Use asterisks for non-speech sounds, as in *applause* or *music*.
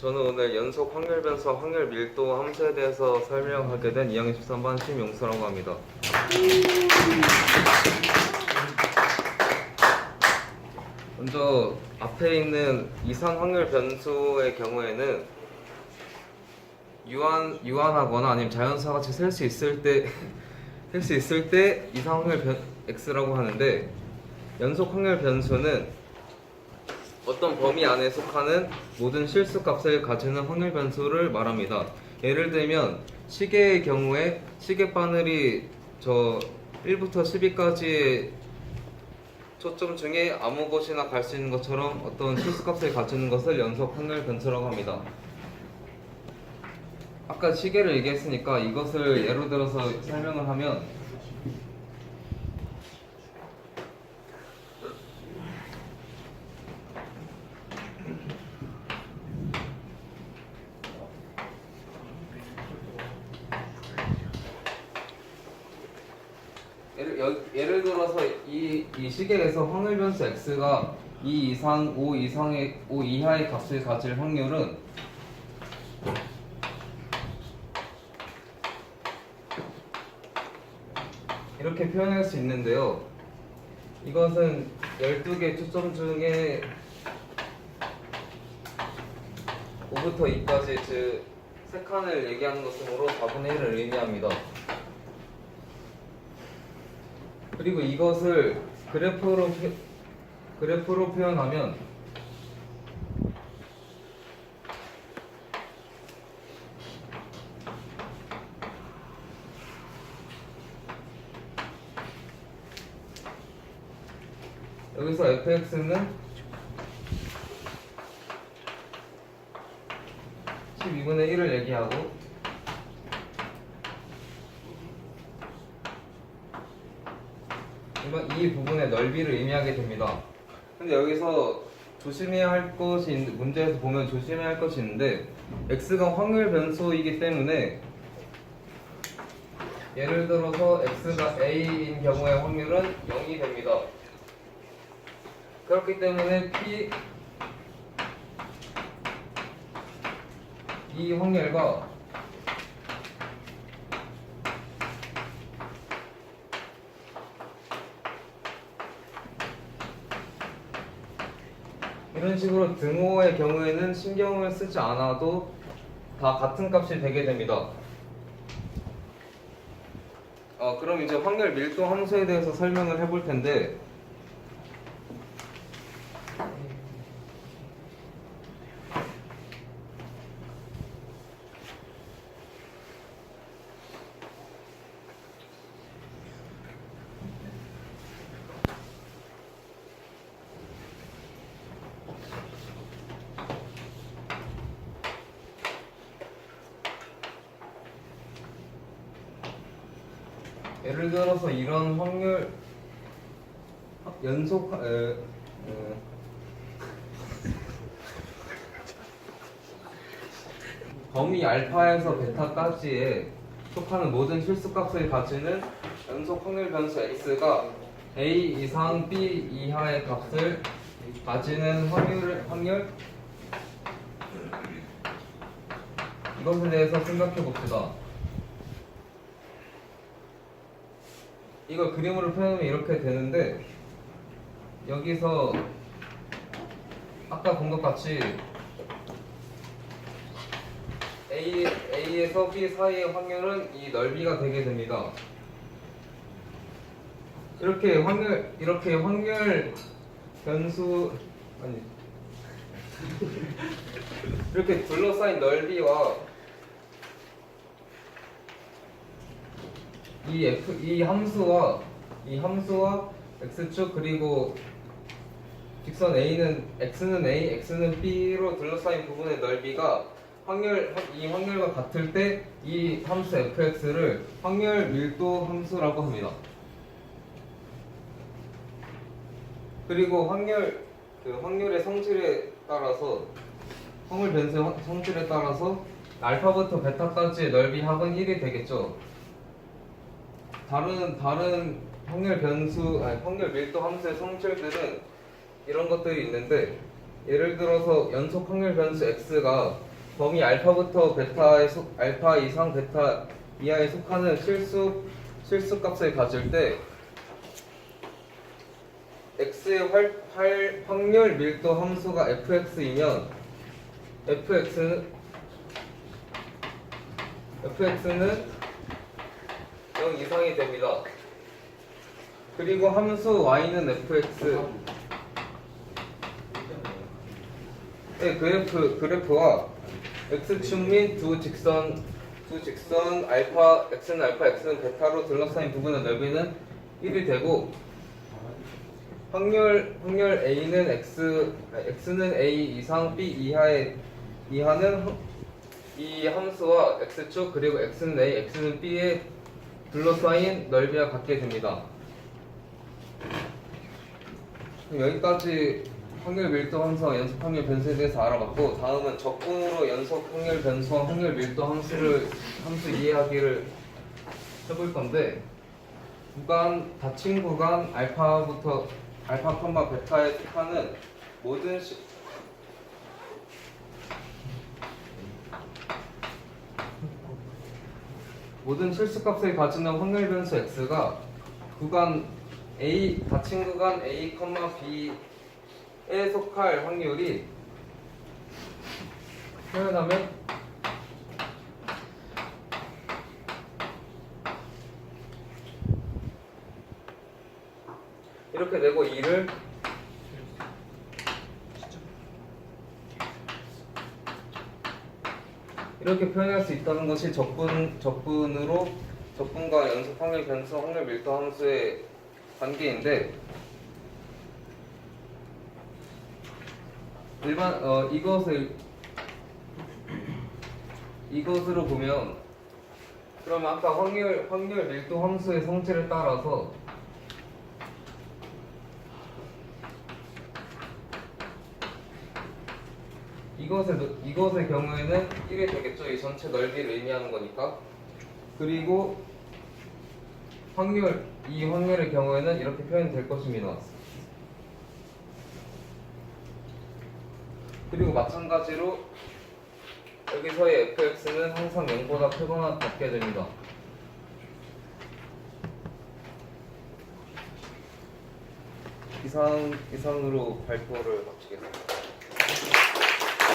저는 오늘 연속 확률 변수 확률 밀도 함수에 대해서 설명하게 된 2학년 13반 심용수라고 합니다. 먼저 앞에 있는 이상 확률 변수의 경우에는 유한 유한하거나 아니면 자연수와 같이 셀 수 있을 때 *laughs* 셀 수 있을 때 이상 확률 변 x라고 하는데 연속 확률 변수는 어떤 범위 안에 속하는 모든 실수 값을 가지는 확률 변수를 말합니다. 예를 들면 시계의 경우에 시계 바늘이 저 1부터 12까지의 초점 중에 아무 곳이나 갈 수 있는 것처럼 어떤 실수 값을 가지는 것을 연속 확률 변수라고 합니다. 아까 시계를 얘기했으니까 이것을 예로 들어서 설명을 하면 예를, 들어서 이, 이 시계에서 확률 변수 x가 2 이상 5 이상의 5 이하의 값을 가질 확률은 이렇게 표현할 수 있는데요. 이것은 12개 초점 중에 5부터 2까지 즉세 칸을 얘기하는 것으로 4분의 1을 의미합니다. 그리고 이것을 그래프로 표- 그래프로 표현하면 여기서 fx는 12분의 1을 얘기하고 이 부분의 넓이를 의미하게 됩니다. 근데 여기서 조심해야 할 것이 문제에서 보면 조심해야 할 것이 있는데 x가 확률 변수이기 때문에 예를 들어서 x가 a인 경우의 확률은 0이 됩니다. 그렇기 때문에 p 이 확률과 이런 식으로 등호의 경우에는 신경을 쓰지 않아도 다 같은 값이 되게 됩니다. 어, 그럼 이제 확률 밀도 함수에 대해서 설명을 해볼 텐데 예를 들어서 이런 확률 연속 에, 에, 범위 알파에서 베타까지에 속하는 모든 실수값을 가지는 연속 확률 변수 x가 a 이상 b 이하의 값을 가지는 확률 확률 이것에 대해서 생각해 봅시다. 이걸 그림으로 표현하면 이렇게 되는데 여기서 아까 본 것 같이 A, A에서 B 사이의 확률은 이 넓이가 되게 됩니다. 이렇게 확률 이렇게 확률 변수 아니 *laughs* 이렇게 둘러싸인 넓이와 이 f 이 함수와 이 함수와 x축 그리고 직선 a는 x는 a, x는 b로 둘러싸인 부분의 넓이가 확률 이 확률과 같을 때 이 함수 fx를 확률 밀도 함수라고 합니다. 그리고 확률 그 확률의 성질에 따라서 확률 변수의 확- 성질에 따라서 알파부터 베타까지의 넓이 합은 1이 되겠죠. 다른 다른 확률 변수 아니 확률 밀도 함수의 성질들은 이런 것들이 있는데 예를 들어서 연속 확률 변수 x가 범위 알파부터 베타에 속 알파 이상 베타 이하에 속하는 실수 실수 값을 가질 때 x의 활, 활, 확률 밀도 함수가 fx이면 fx는 fx는 0 이상이 됩니다. 그리고 함수 y는 fx 의 그래프 그래프와 x축 및 두 직선 두 직선 알파 x는 알파 x는 베타로 둘러싸인 부분의 넓이는 1이 되고 확률 확률 a는 x x는 a 이상 b 이하의 이하는 함- 이 함수와 x축 그리고 x는 a x는 b에 둘러싸인 넓이와 같게 됩니다. 여기까지 확률 밀도 함수와 연속 확률 변수에 대해서 알아봤고 다음은 적분으로 연속 확률 변수와 확률 밀도 함수를 함수 이해하기를 해볼 건데 구간 닫힌 구간 알파부터 알파 컴마 베타에 속하는 모든 시, 모든 실수값을 가지는 확률 변수 x가 구간 a 닫힌 구간 a, b에 속할 확률이 표현하면 이렇게 내고 2를 이렇게 표현할 수 있다는 것이 적분 적분으로 적분과 연속 확률 변수 확률 밀도 함수의 관계인데 일반 어 이것을 이것으로 보면 그러면 아까 확률 확률 밀도 함수의 성질을 따라서 이것의 넓- 이것의 경우에는 1이 되겠죠. 이 전체 넓이를 의미하는 거니까. 그리고 확률 이 확률의 경우에는 이렇게 표현이 될 것입니다. 그리고 마찬가지로 여기서의 fx는 항상 0보다 크거나 같게 됩니다. 이상 이상으로 발표를 마치겠습니다.